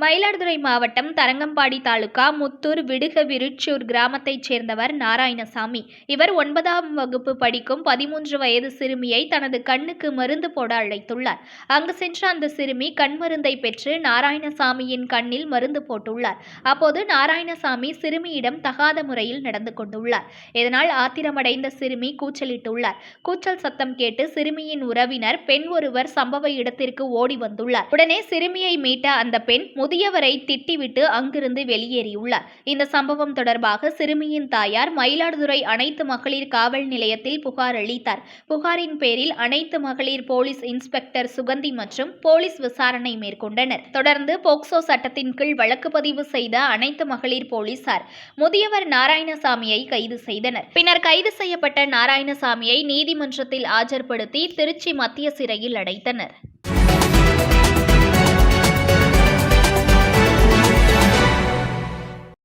மயிலாடுதுறை மாவட்டம் தரங்கம்பாடி தாலுகா முத்தூர் விடுக விருச்சூர் கிராமத்தைச் சேர்ந்தவர் நாராயணசாமி. இவர் ஒன்பதாம் வகுப்பு படிக்கும் பதிமூன்று வயது சிறுமியை தனது கண்ணுக்கு மருந்து போட அழைத்துள்ளார். அங்கு சென்ற அந்த சிறுமி கண் மருந்தை பெற்று நாராயணசாமியின் கண்ணில் மருந்து போட்டுள்ளார். அப்போது நாராயணசாமி சிறுமியிடம் தகாத முறையில் நடந்து கொண்டுள்ளார். இதனால் ஆத்திரமடைந்த சிறுமி கூச்சலிட்டுள்ளார். கூச்சல் சத்தம் கேட்டு சிறுமியின் உறவினர் பெண் ஒருவர் சம்பவ இடத்திற்கு ஓடி வந்துள்ளார். உடனே சிறுமியை மீட்ட அந்த பெண் முதியவரை திட்டிவிட்டு அங்கிருந்து வெளியேறியுள்ளார். இந்த சம்பவம் தொடர்பாக சிறுமியின் தாயார் மயிலாடுதுறை அனைத்து மகளிர் காவல் நிலையத்தில் புகார் அளித்தார். புகாரின் பேரில் அனைத்து மகளிர் போலீஸ் இன்ஸ்பெக்டர் சுகந்தி மற்றும் போலீஸ் விசாரணை மேற்கொண்டனர். தொடர்ந்து போக்சோ சட்டத்தின் கீழ் வழக்கு பதிவு செய்த அனைத்து மகளிர் போலீசார் முதியவர் நாராயணசாமியை கைது செய்தனர். பின்னர் கைது செய்யப்பட்ட நாராயணசாமியை நீதிமன்றத்தில் ஆஜர்படுத்தி திருச்சி மத்திய சிறையில் அடைத்தனர்.